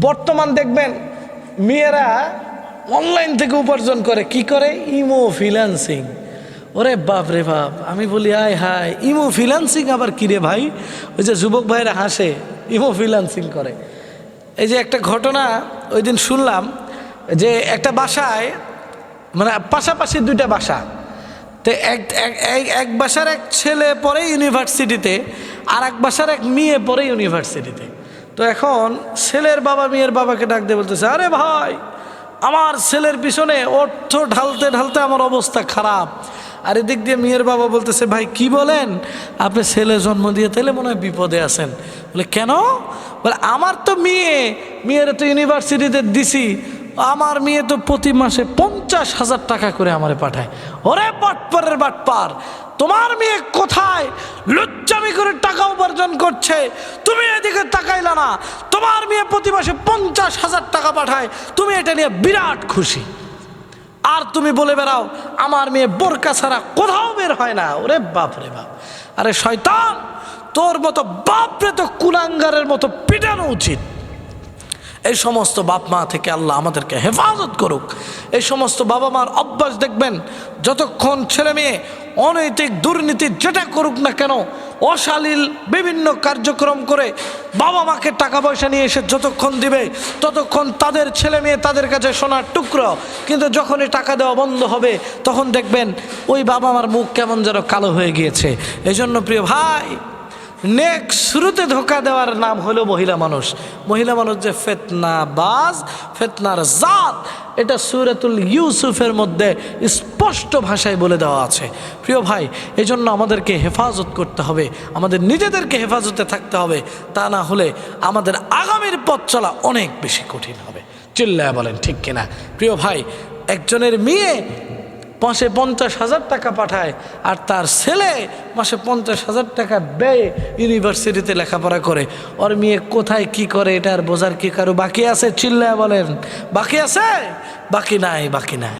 বর্তমান দেখবেন মেয়েরা অনলাইন থেকে উপার্জন করে। কি করে? ইমো ফ্রিল্যান্সিং ওরে বাপ রে বাপ, আমি বলি, আয় হায় ইমো ফ্রিল্যান্সিং আবার কি রে ভাই? ওই যে যুবক ভাইরা হাসে ইমো ফ্রিল্যান্সিং করে। এই যে একটা ঘটনা ওই দিন শুনলাম যে একটা বাসায় মানে পাশাপাশি দুইটা বাসা। তো এক, এক- বাসার এক ছেলে পড়ে ইউনিভার্সিটিতে আর এক বাসার এক মেয়ে পরে ইউনিভার্সিটিতে তো এখন ছেলের বাবা মেয়ের বাবাকে ডাক দিয়ে বলতেছে, আরে ভাই, আমার ছেলের পিছনে অর্থ ঢালতে ঢালতে আমার অবস্থা খারাপ। আর এদিক দিয়ে মেয়ের বাবা বলতেছে, ভাই, কি বলেন? আপনি ছেলে জন্ম দিয়ে তাহলে মনে হয় বিপদে আছেন। বলে, কেন? বলে, আমার তো মেয়ে, মেয়ের তো ইউনিভার্সিটিতে দিছি। আমার মেয়ে তো প্রতি মাসে পঞ্চাশ হাজার টাকা করে আমারে পাঠায়। ওরে বাটপারের বাটপার, তোমার মেয়ে কোথায়? লুচ্চামি করে টাকা উপার্জন করছে। তুমি এদিকে তাকাইলা না। তোমার মেয়ে প্রতি মাসে পঞ্চাশ হাজার টাকা পাঠায়। তুমি এটা নিয়ে বিরাট খুশি। আর তুমি বলে বেড়াও, আমার মেয়ে বোরকা ছাড়া কোথাও বের হয় না। ওরে বাপ রে বাপ। আরে শয়তান, তোর মতো বাপরে তো কুলাঙ্গারের মতো পিটানো উচিত। এই সমস্ত বাপ মা থেকে আল্লাহ আমাদেরকে হেফাজত করুক। এই সমস্ত বাবা মার অভ্যাস দেখবেন, যতক্ষণ ছেলে মেয়ে অনৈতিক দুর্নীতি যেটা করুক না কেন, অশালীল বিভিন্ন কার্যক্রম করে বাবা মাকে টাকা পয়সা নিয়ে এসে যতক্ষণ দিবে, ততক্ষণ তাদের ছেলে মেয়ে তাদের কাছে সোনার টুকরো। কিন্তু যখনই টাকা দেওয়া বন্ধ হবে, তখন দেখবেন ওই বাবা মার মুখ কেমন যেন কালো হয়ে গিয়েছে। এই জন্য প্রিয় ভাই নেক্সট শুরুতে ধোকা দেওয়ার নাম হলো মহিলা মানুষ। মহিলা মানুষ যে ফেতনা বাজ ফেতনার জাত, এটা সুরাতুল ইউসুফের মধ্যে স্পষ্ট ভাষায় বলে দেওয়া আছে। প্রিয় ভাই এই জন্য আমাদেরকে হেফাজত করতে হবে, আমাদের নিজেদেরকে হেফাজতে থাকতে হবে, তা না হলে আমাদের আগামীর পথ চলা অনেক বেশি কঠিন হবে। চিল্লায় বলেন ঠিক কিনা? প্রিয় ভাই, একজনের মেয়ে মাসে পঞ্চাশ হাজার টাকা পাঠায় আর তার ছেলে মাসে পঞ্চাশ হাজার টাকা ব্যয় ইউনিভার্সিটিতে লেখাপড়া করে। ওর মেয়ে কোথায় কি করে এটা আর বোঝার কি কারও বাকি আছে? চিল্লায় বলেন, বাকি আছে? বাকি নাই বাকি নাই।